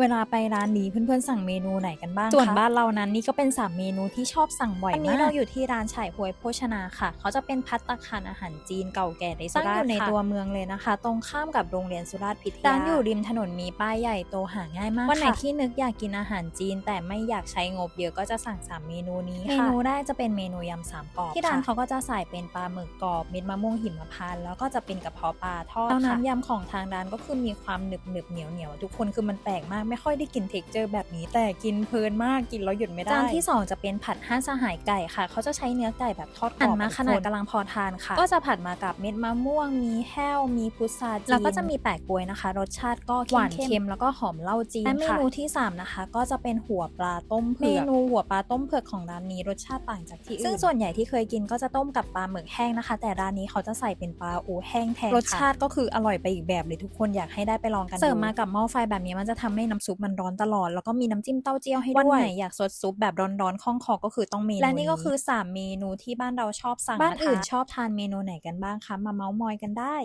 เวลาไปร้านนี้เพื่อนๆสั่งเมนูไหนกันบ้างส่วนบ้านเรานั้นนี่ก็เป็น3เมนูที่ชอบสั่งบ่อยมากวันนี้เราอยู่ที่ร้านฉายหวยโภชนาค่ะ เขาจะเป็นพัตตาคารอาหารจีนเก่าแก่ในสุราษฎร์อยู่ในตัวเมืองเลยนะคะ ตรงข้ามกับโรงเรียนสุราษฎร์พิทยาร้านอยู่ริมถนนมีป้ายใหญ่โตหาง่ายมากวันไหนที่นึกอยากกินอาหารจีน แต่ไม่อยากใช้งบเยอะก็จะสั่ง3เมนูนี้ค่ะเมนูแรกจะเป็นเมนูยำสามกรอบที่ร้านเขาก็จะใส่เป็นปลาหมึกกรอบเม็ดมะม่วงหิมพานต์แล้วก็จะเป็นกระเพาะปลาทอดค่ะน้ำยำของทางร้านก็คือมีความหนึบหนึบๆเหนียวเหนียวๆทุกคนคือมันแปลกมากไม่ค่อยได้กินเท็กเจอร์แบบนี้ แต่กินเพลินมากกินแล้วหยุดไม่ได้ จานที่ 2 จะเป็นผัดห้าสหายไก่ค่ะ เขาจะใช้เนื้อไก่แบบทอดกรอบมาขนาดกำลังพอทานค่ะ ก็จะผัดมากับเม็ดมะม่วง มีแห้ว มีพุทราจีนแล้วก็จะมีแปะกล้วยนะคะ รสชาติก็หวานเค็มแล้วก็หอมเหล้าจีนและเมนูที่สามนะคะ ก็จะเป็นหัวปลาต้มเผือกเมนูหัวปลาต้มเผือกของร้านนี้รสชาติต่างจากที่อื่นซึ่งส่วนใหญ่ที่เคยกินก็จะต้มกับปลาหมึกแห้งนะคะ แต่ร้านนี้เขาจะใส่เป็นปลาอูแห้งแทนรสชาติก็คืออร่อยไปอีกแบบเลยทุกคนอยากให้ได้ไปลองกันเสิร์ฟมากับหม้อไฟแบบนี้มันจะทำให้น้ำซุปมันร้อนตลอด แล้วก็มีน้ำจิ้มเต้าเจี้ยวให้ด้วย วันไหนอยากสดซุปแบบร้อนๆคล่องคอก็คือต้องเมนูและนี่ก็คือ 3 เมนูที่บ้านเราชอบสั่งบ้านอื่นชอบทานเมนูไหนกันบ้างคะมาเมาส์มอยกันได้